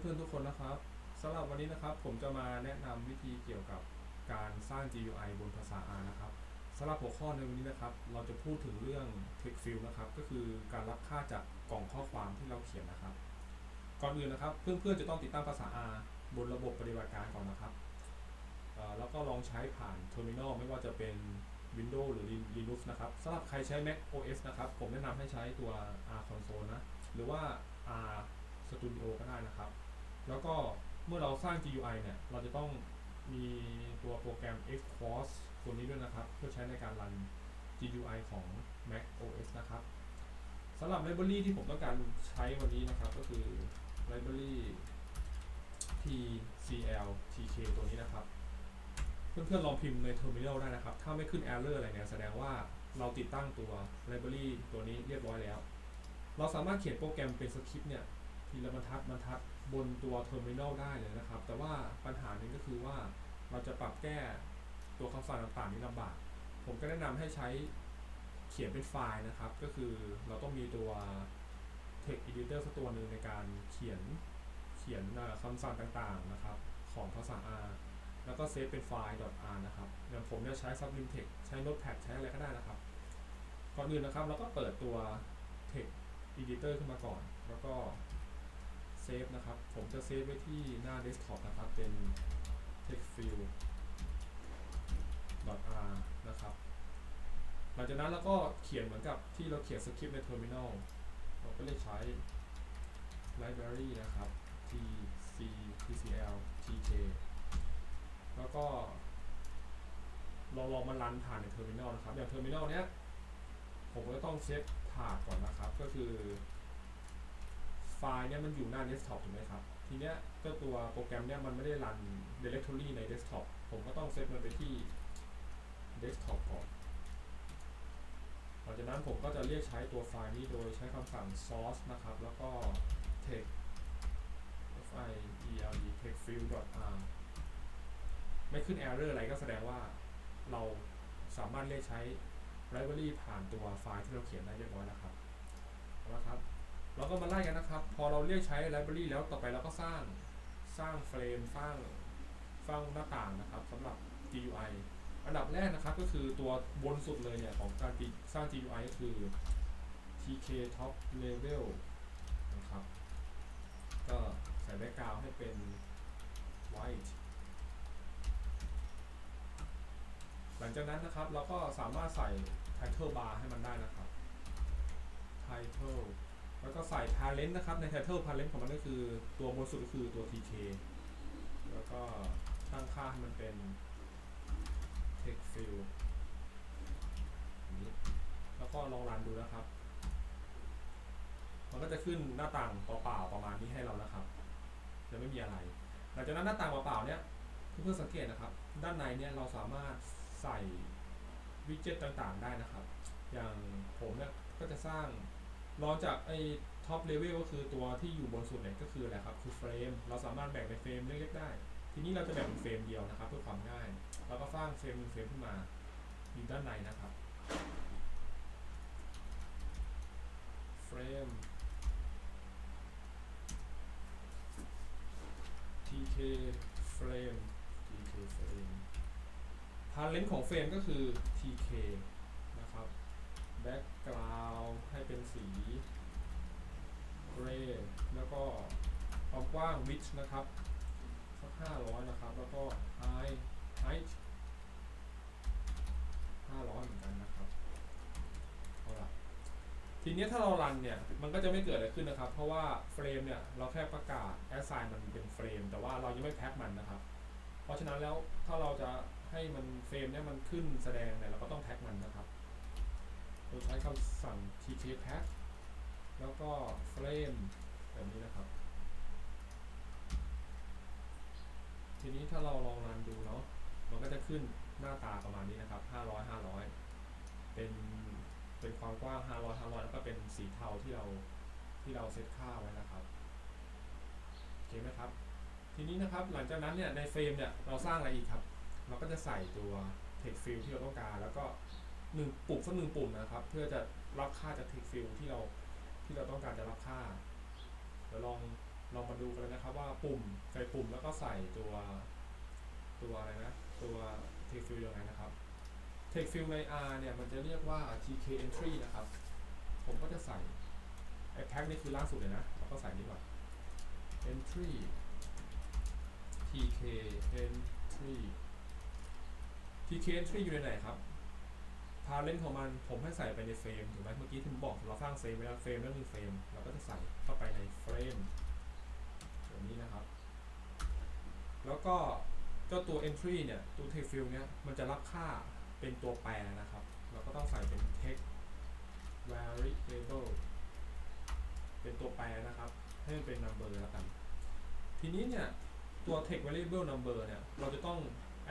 เพื่อนๆทุกคนนะครับสำหรับวันนี้นะครับผมจะมาแนะนำวิธีเกี่ยวกับการสร้าง GUI บนภาษา R นะครับสำหรับหัวข้อในวันนี้นะครับ เราจะพูดถึงเรื่อง text field นะครับ ก็คือการรับค่าจากกล่องข้อความที่เราเขียนนะครับ ก่อนอื่นนะครับ เพื่อนๆจะต้องติดตั้งภาษา R บนระบบปฏิบัติการก่อนนะครับแล้วก็ลองใช้ผ่าน Terminal ไม่ว่าจะเป็น Windows หรือ Linux นะครับสำหรับใครใช้ Mac OS นะครับ ผมแนะนำให้ใช้ตัว R console นะ หรือว่า R Studio ก็ได้นะครับ แล้วก็เมื่อเราสร้าง GUI เนี่ย เราจะต้องมีตัวโปรแกรม Xcos ตัวนี้ด้วยนะครับ เพื่อใช้ในการรัน GUI ของ Mac OS นะครับสำหรับ library ที่ผมต้องการใช้วันนี้นะครับ ก็คือ library TCL TK ตัวนี้นะครับ เพื่อนๆลองพิมพ์ใน terminal ได้นะครับ ถ้าไม่ขึ้น error อะไรเนี่ย แสดงว่าเราติดตั้งตัว library ตัวนี้เรียบร้อยแล้ว เราสามารถเขียนโปรแกรมเป็นสคริปต์เนี่ยทีละบรรทัดบรรทัด บนตัว terminal ได้เลยนะครับ แต่ว่าปัญหานึ่งก็คือว่าเราจะปรับแก้ตัวคำสั่งต่างๆนี้ลำบาก ผมก็แนะนำให้ใช้เขียนเป็นไฟล์นะครับ ก็คือเราต้องมีตัว text editor สักตัวหนึ่งในการเขียนเขียนคำสั่งต่างๆนะครับ ของภาษา R แล้วก็เซฟเป็นไฟล์ .r นะครับอย่างผมเนี่ยใช้ Sublime Text ใช้ Notepad ใช้อะไรก็ได้นะครับ ก่อนอื่นนะครับเราก็เปิดตัว text editor ขึ้นมาก่อน แล้วก็ เซฟนะครับ ผมจะเซฟไว้ที่หน้าเดสก์ท็อปนะครับ เป็น textfield r นะครับ หลังจากนั้นเราก็เขียนเหมือนกับที่เราเขียนสคริปต์ใน terminal เราก็เลยใช้ library นะครับ tc tcl tk แล้วก็ลองลองมารันผ่านใน terminal นะครับ อย่าง terminal เนี้ย ผมก็ต้องเช็คถาดก่อนนะครับ ก็คือ ไฟล์เนี่ยมันอยู่หน้า desktop ถูกไหมครับ ทีเนี้ยเจ้าตัวโปรแกรมเนี่ยมันไม่ได้รัน directory ใน desktop ผมก็ต้องเซตมันไปที่ desktop ก่อนหลังจากนั้นผมก็จะเรียกใช้ตัวไฟล์นี้โดยใช้คำสั่ง source นะครับ แล้วก็ text f i e l e textfield r ไม่ขึ้น error อะไรก็แสดงว่าเราสามารถเรียกใช้ library ผ่านตัวไฟล์ที่เราเขียนได้เรียบร้อยแล้วครับเอาละครับ เราก็มาไล่กันนะครับ พอเราเรียกใช้ library แล้วต่อไปเราก็สร้างสร้างเฟรมสร้างสร้างหน้าต่างนะครับสำหรับ GUI อันดับแรกนะครับก็คือตัวบนสุดเลยเนี่ยของการสร้าง GUI ก็คือ TK top level นะครับ ก็ใส่แบ็กกราวให้เป็น white หลังจากนั้นนะครับเราก็สามารถใส่ title bar ให้มันได้นะครับ title แล้วก็ใส่ parent นะครับใน title parent ของมันก็คือตัวบนสุดก็คือตัว tk แล้วก็ตั้งค่าให้มันเป็น text field แล้วก็ลองรันดูนะครับ มันก็จะขึ้นหน้าต่างเปล่าๆประมาณนี้ให้เรานะครับ จะไม่มีอะไร หลังจากนั้นหน้าต่างเปล่าๆเนี้ยเพื่อนๆสังเกตนะครับ ด้านในเนี่ยเราสามารถใส่วิดเจ็ตต่างๆ ได้นะครับ อย่างผมเนี่ยก็จะสร้าง รองจากไอ้ท็อปเลเวลก็คือตัวที่อยู่บนสุดเนี่ยก็คืออะไรครับคือเฟรม เราสามารถแบ่งเป็นเฟรมเล็กๆได้ ทีนี้เราจะแบ่งเป็นเฟรมเดียวนะครับ เพื่อความง่าย เราก็สร้างเฟรมหนึ่งเฟรมขึ้นมาอยู่ด้านในนะครับเฟรม tk เฟรม tk เฟรม parent ของเฟรมก็คือ tk background ให้เป็นสี gray แล้วก็ความกว้าง width นะครับสัก500นะครับ แล้วก็ height height 500เหมือนกันนะครับเอาล่ะทีนี้ถ้าเรารันเนี่ย มันก็จะไม่เกิดอะไรขึ้นนะครับ เพราะว่าเฟรมเนี่ย เราแค่ประกาศ assign มันเป็นเฟรม แต่ว่าเรายังไม่แพ็คมันนะครับ เพราะฉะนั้นแล้วถ้าเราจะให้มันเฟรมเนี่ยมันขึ้นแสดงเนี่ยเราก็ต้องแพ็คมันนะครับ ดยใช้คำสั่ง tk pack แล้วก็ frame แบบนี้นะครับ ทีนี้ถ้าเราลองรันดูเนาะมันก็จะขึ้นหน้าตาประมาณนี้นะครับ 500 500 เป็น เป็นความกว้าง 500 500 แล้วก็เป็นสีเทาที่เรา ที่เราเซตค่าไว้นะครับโอเคไหมครับ ทีนี้นะครับ หลังจากนั้นเนี่ย ในเฟรมเนี่ย เราสร้างอะไรอีกครับ เราก็จะใส่ตัว text field ที่เราต้องการ แล้วก็ หนึ่งปุ่มสักหนึ่งปุ่มนะครับ เพื่อจะรับค่าจาก text field ที่เราที่เราต้องการจะรับค่าเดี๋ยวลองลองมาดูกันเลยนะครับ ว่าปุ่มใส่ปุ่มแล้วก็ใส่ตัวตัวอะไรนะตัว text field ยังไงนะครับ text field ใน R เนี่ยมันจะเรียกว่า tk entry นะครับ ผมก็จะใส่ไอ้แพ็กนี่คือล่าสุดเลยนะเราก็ใส่นี่ก่อน entry tk entry tk entry อยู่ในไหนครับ พาเลนของมันผมให้ใส่ไปในเฟรมถูกไหมเมื่อกี้ที่ผมบอกเราสร้างเฟรมไว้แล้วเฟรมแล้วมีเฟรมเราก็จะใส่เข้าไปในเฟรมแบบนี้นะครับ แล้วก็เจ้าตัว entry เนี่ยตัว text field เนี่ยมันจะรับค่าเป็นตัวแปรนะครับ เราก็ต้องใส่เป็น text variable เป็นตัวแปรนะครับ ให้มันเป็น number แล้วกัน ทีนี้เนี่ยตัว text variable number เนี่ยเราจะต้อง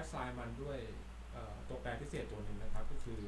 assign มันด้วย ตัวแปรพิเศษตัวหนึ่งนะครับก็คือ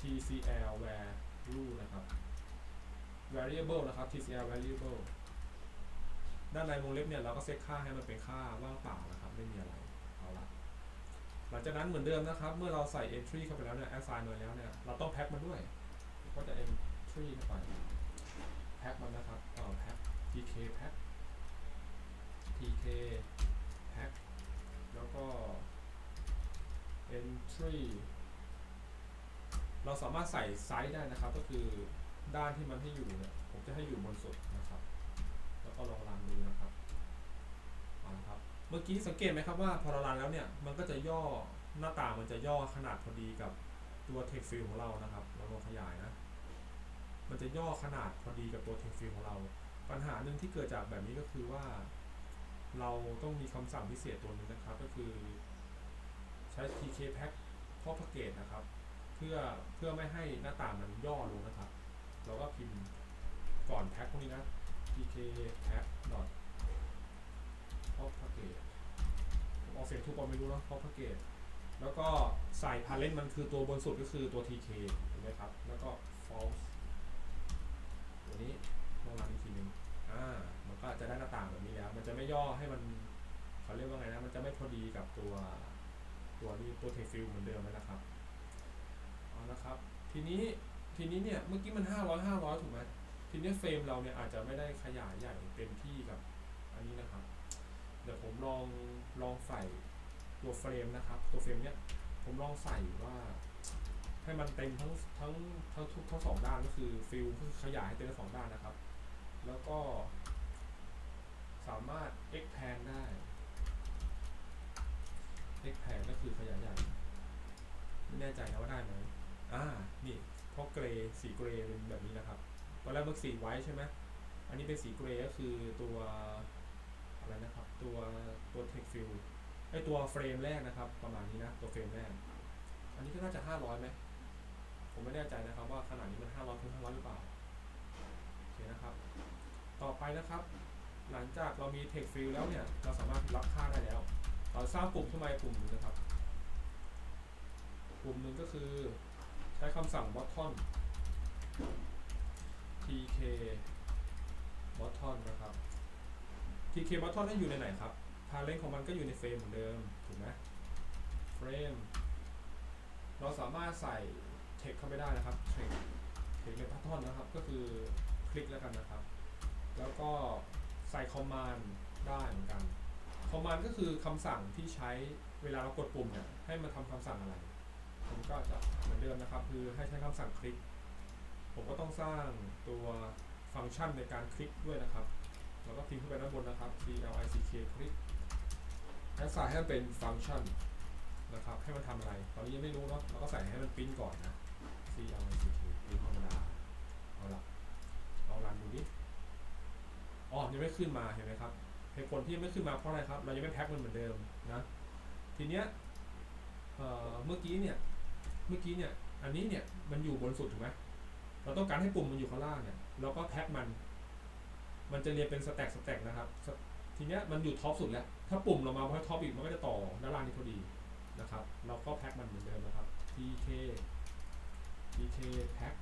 tcl value นะครับ variable นะครับ tcl variable ด้านในวงเล็บเนี่ยเราก็เซตค่าให้มันเป็นค่าว่างเปล่านะครับ ไม่มีอะไรเอาละหลังจากนั้นเหมือนเดิมนะครับ เมื่อเราใส่ entry เข้าไปแล้วเนี่ย assign มาแล้วเนี่ยเราต้องแพ็คมันด้วย ก็จะ entry เข้าไปแพ็คมันนะครับเอ่อแพ็ค tk แพ็ค tk แพ็คแล้วก็ entry เราสามารถใส่ไซส์ได้นะครับ ก็คือด้านที่มันให้อยู่เนี่ยผมจะให้อยู่บนสุดนะครับ แล้วก็ลองรันดูนะครับเอาละครับ เมื่อกี้สังเกตไหมครับว่าพอเรารันแล้วเนี่ยมันก็จะย่อหน้าต่างมันจะย่อขนาดพอดีกับตัว text field ของเรานะครับ เราลองขยายนะ มันจะย่อขนาดพอดีกับตัว text field ของเรา ปัญหาหนึ่งที่เกิดจากแบบนี้ก็คือว่า เราต้องมีคำสั่งพิเศษตัวหนึงนะครับ ก็คือใช้ tk pack propagate นะครับ เพื่อเพื่อไม่ให้หน้าต่างมันย่อลงนะครับ เราก็พิมพ์ก่อนแพ็คพวกนี้นะ tk pack dot propagate ผมออกเสียงทุกคนไม่รู้นะ propagate แล้วก็ใส่ parent มันคือตัวบนสุดก็คือตัว tk เห็นไหมครับ แล้วก็ false ตัวนี้ลองรันอีกทีหนึ่งอ่ามันก็จะได้หน้าต่างแบบนี้แล้ว มันจะไม่ย่อให้มันเขาเรียกว่าไงนะ มันจะไม่พอดีกับตัว ตัวนี้ตัว text field เหมือนเดิมแล้วนะครับเอาละครับทีนี้ทีนี้เนี่ยเมื่อกี้มัน 500 500 ถูกไหมทีนี้เฟรมเราเนี่ยอาจจะไม่ได้ขยายใหญ่เต็มที่กับอันนี้นะครับ เดี๋ยวผมลองลองใส่ตัวเฟรมนะครับ ตัวเฟรมเนี่ยผมลองใส่ว่าให้มันเต็มทั้งทั้งทั้งทุกทั้งสองด้านก็คือฟิลคือขยายให้เต็มทั้งสองด้านนะครับ แล้วก็สามารถ expand ได้ expand ก็คือขยายใหญ่ ไม่แน่ใจนะว่าได้ไหมอ่า นี่เพราะเกรย์สีเกรย์เป็นแบบนี้นะครับตอนแรกมันสีไว้ใช่ไหมอันนี้เป็นสีเกรย์ก็คือตัวอะไรนะครับ ตัวตัว text field ไอตัวเฟรมแรกนะครับ ประมาณนี้นะ ตัวเฟรมแรก อันนี้ก็น่าจะ500ไหมผมไม่แน่ใจนะครับว่าขนาดนี้มัน500คูณ500หรือเปล่าโอเคนะครับ ต่อไปนะครับ หลังจากเรามี text field แล้วเนี่ย เราสามารถรับค่าได้แล้ว สร้างปุ่มขึ้นมากปุ่มหนึงนะครับปุ่มหนึ่งก็คือใช้คำสั่ง button tk button นะครับ tk button ให้อยู่ในไหนครับ parent ของมันก็อยู่ในเฟรมเหมือนเดิม ถูกไหมเฟรม เราสามารถใส่ text เข้าไปได้นะครับ text text ใน button นะครับ ก็คือคลิกแล้วกันนะครับ แล้วก็ใส่ command ได้เหมือนกัน command ก็คือคำสั่งที่ใช้เวลาเรากดปุ่มเนี่ยให้มันทำคำสั่งอะไร ผมก็จะเหมือนเดิมนะครับ คือให้ใช้คำสั่งคลิก ผมก็ต้องสร้างตัวฟังก์ชันในการคลิกด้วยนะครับแล้วก็พิมพ์เข้าไปด้านบนนะครับ c l i c k คลิกให้ใส่ให้มันเป็นฟังก์ชันนะครับ ให้มันทำอะไร ตอนนี้ยังไม่รู้เนาะเราก็ใส่ให้มันปริ้นก่อนนะ c l i c k ปริ้นธรรมดาเอาละลองรันดูดิอ๋อยังไม่ขึ้นมาเห็นไหมครับ เหตุผลที่ยังไม่ขึ้นมาเพราะอะไรครับ เรายังไม่แพ็คมันเหมือนเดิมนะ ทีเนี้ยเมื่อกี้เนี่ย เมื่อกี้เนี่ย อันนี้เนี่ย มันอยู่บนสุดถูกไหมเราต้องการให้ปุ่มมันอยู่ข้างล่างเนี่ย เราก็แพ็คมัน มันจะเรียงเป็นสแต็กสแต็กนะครับ ทีเนี้ยมันอยู่ท็อปสุดแล้ว ถ้าปุ่มเรามาไว้ท็อปอีกมันก็จะต่อด้านล่างนี้พอดีนะครับ เราก็แพ็คมันเหมือนเดิมนะครับ tk tk แพ็ค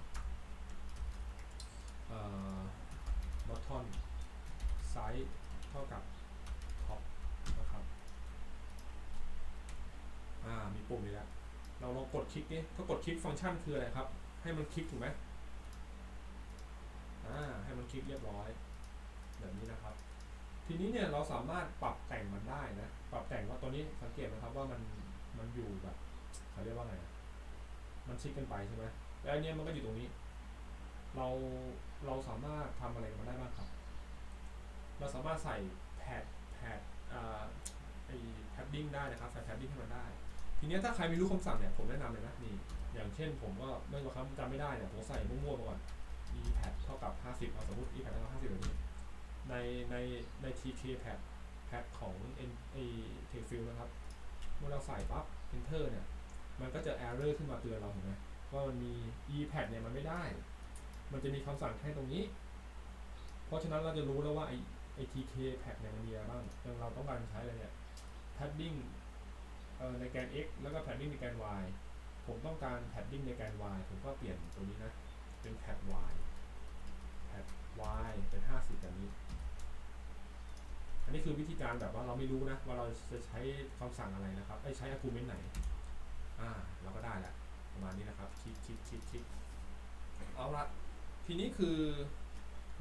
เอ่อ button size เท่ากับ top นะครับอ่ามีปุ่มนี้แล้วเราลองกดคลิกนี่ถ้ากดคลิกฟังก์ชันคืออะไรครับ ให้มันคลิกถูกไหมอ่าให้มันคลิกเรียบร้อย แบบนี้นะครับ ทีนี้เนี่ยเราสามารถปรับแต่งมันได้นะ ปรับแต่งว่าตัวนี้สังเกตนะครับว่ามันมันอยู่แบบเขาเรียกว่าไงอะมันชิดกันไปใช่ไหมแล้วอันเนี้ยมันก็อยู่ตรงนี้ เราเราสามารถทำอะไรกับมันได้บ้างครับ เราสามารถใส่แพดแพดไอแพดดิ้งได้นะครับ ใส่แพดดิ้งให้มันได้ ทีนี้ถ้าใครไม่รู้คำสั่งเนี่ยผมแนะนำเลยนะนี่อย่างเช่นผมก็ไม่บางครั้งจำไม่ได้เนี่ยผมใส่มั่วๆก่อน e pad เท่ากับ 50เอาสมมติ e pad เท่ากับ50แบบนี้ในในใน tk pad pad ของ n ไอ text นะครับเมื่อเราใส่ปั๊บ enter เนี่ยมันก็จะ error ขึ้นมาเตือนเราเห็นไหมว่ามันมี e pad เนี่ยมันไม่ได้ มันจะมีคำสั่งแค่ตรงนี้ เพราะฉะนั้นเราจะรู้แล้วว่าไอ ไอ tk pad เนี่ยมันมีอะไรบ้างอย่างเราต้องการใช้อะไรเนี่ย padding ในแกน x แล้วก็ padding ในแกน y ผมต้องการ padding ในแกน y ผมก็เปลี่ยนตัวนี้นะ เป็น pad y pad y เป็น 50แบบนี้ อันนี้คือวิธีการแบบว่าเราไม่รู้นะ ว่าเราจะใช้คำสั่งอะไรนะครับไอใช้ argument ไหน อ่าเราก็ได้แหละประมาณนี้นะครับ คลิกคลิกคลิกคลิกเอาละทีนี้คือ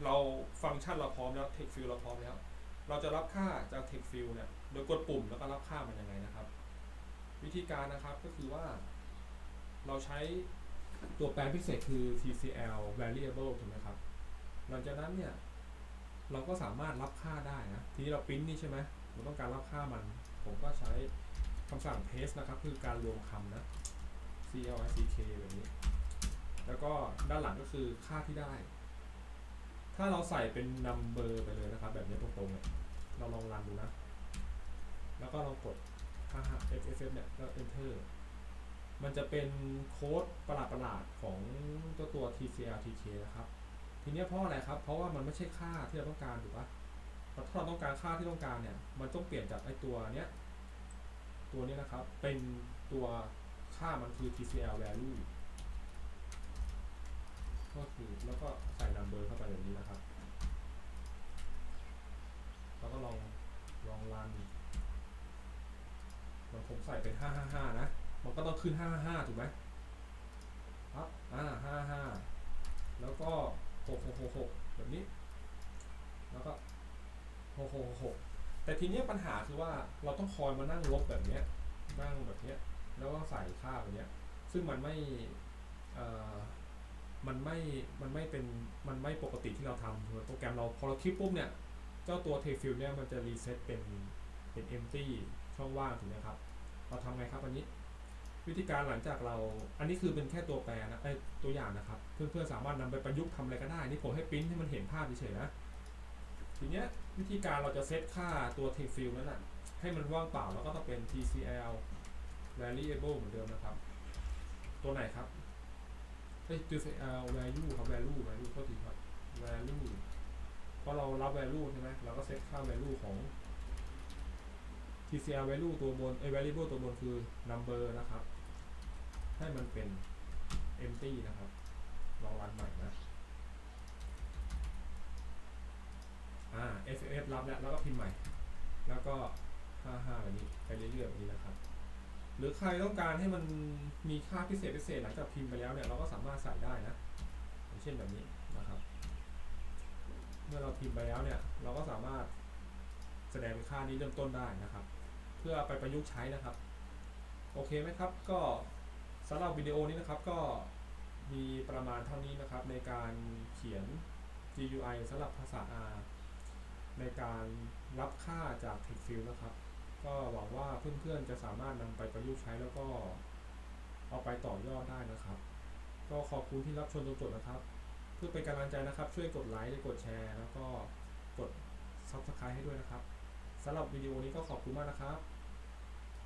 เราฟังก์ชันเราพร้อมแล้ว text field เราพร้อมแล้ว เราจะรับค่าจาก text field เนี่ย โดยกดปุ่มแล้วก็รับค่ามันยังไงนะครับ วิธีการนะครับก็คือว่า เราใช้ตัวแปลพิเศษคือ TCL variable ถูกไหมครับ หลังจากนั้นเนี่ย เราก็สามารถรับค่าได้นะ ทีนี้เราปริ้นนี่ใช่ไหมเราต้องการรับค่ามัน ผมก็ใช้คำสั่ง paste นะครับ คือการรวมคำนะ c l i c k แบบนี้ แล้วก็ด้านหลังก็คือค่าที่ได้ ถ้าเราใส่เป็น number ไปเลยนะครับ แบบนี้ตรงๆเนี่ยเราลองรันดูนะ แล้วก็ลองกด55 f f f เนี่ยแล้ว enter มันจะเป็นโค้ดประหลาดๆของเจ้าตัว TCL TK นะครับ ทีนี้เพราะอะไรครับ เพราะว่ามันไม่ใช่ค่าที่เราต้องการถูกปะแต่ถ้าเราต้องการค่าที่ต้องการเนี่ย มันต้องเปลี่ยนจากไอ้ตัวเนี้ย ตัวเนี้ยนะครับ เป็นตัวค่ามันคือ TCL value ก็คือแล้วก็ใส่ number เข้าไปแบบนี้นะครับ แล้วก็ลองลองรันมันผมใส่เป็น555นะ มันก็ต้องขึ้น555ถูกไหมครับอ่า55แล้วก็6666แบบนี้ แล้วก็6666แต่ทีนี้ปัญหาคือว่าเราต้องคอยมานั่งลบแบบนี้นั่งแบบนี้แล้วก็ใส่ค่าแบบนี้ซึ่งมันไม่เอ่อ มันไม่ มันไม่เป็น มันไม่ปกติที่เราทำโปรแกรมเราพอเราคลิกปุ๊บเนี่ย เจ้าตัว text field เนี่ยมันจะรีเซ็ตเป็น เป็น empty ช่องว่างถูกไหมครับ เราทำไงครับอันนี้ วิธีการหลังจากเรา อันนี้คือเป็นแค่ตัวแปรนะไอตัวอย่างนะครับ เพื่อนๆสามารถนำไปประยุกต์ทำอะไรก็ได้ นี่ผมให้ปริ้นให้มันเห็นภาพเฉยๆนะ ทีเนี้ยวิธีการเราจะเซตค่าตัว text field นั้นนะให้มันว่างเปล่าแล้วก็ต้องเป็น TCL variable เหมือนเดิมนะครับ ตัวไหนครับ เอ้ย TCL value ครับ value value โทษทีครับ value เพราะเรารับ value ใช่ไหมเราก็เซตค่า value ของ TCL value ตัวบนเอ้ย variable ตัวบนคือ number นะครับ ให้มันเป็น empty นะครับลองรันใหม่นะอ่า FF รับแล้วแล้วก็พิมพ์ใหม่ แล้วก็ 55แบบนี้ไปเรื่อยๆแบบนี้นะครับ หรือใครต้องการให้มันมีค่าพิเศษพิเศษหลังจากพิมพ์ไปแล้วเนี่ยเราก็สามารถใส่ได้นะอย่างเช่นแบบนี้นะครับ เมื่อเราพิมพ์ไปแล้วเนี่ยเราก็สามารถแสดงเป็นค่านี้เริ่มต้นได้นะครับ เพื่อไปประยุกต์ใช้นะครับ โอเคไหมครับ ก็สำหรับวิดีโอนี้นะครับก็มีประมาณเท่านี้นะครับ ในการเขียน GUI สำหรับภาษา R ในการรับค่าจาก text field นะครับ ก็หวังว่าเพื่อนๆจะสามารถนำไปประยุกต์ใช้แล้วก็เอาไปต่อยอดได้นะครับ ก็ขอบคุณที่รับชมจนจบนะครับ เพื่อเป็นกำลังใจนะครับ ช่วยกดไลค์และกดแชร์ แล้วก็กด Subscribe ให้ด้วยนะครับสำหรับวิดีโอนี้ก็ขอบคุณมากนะครับ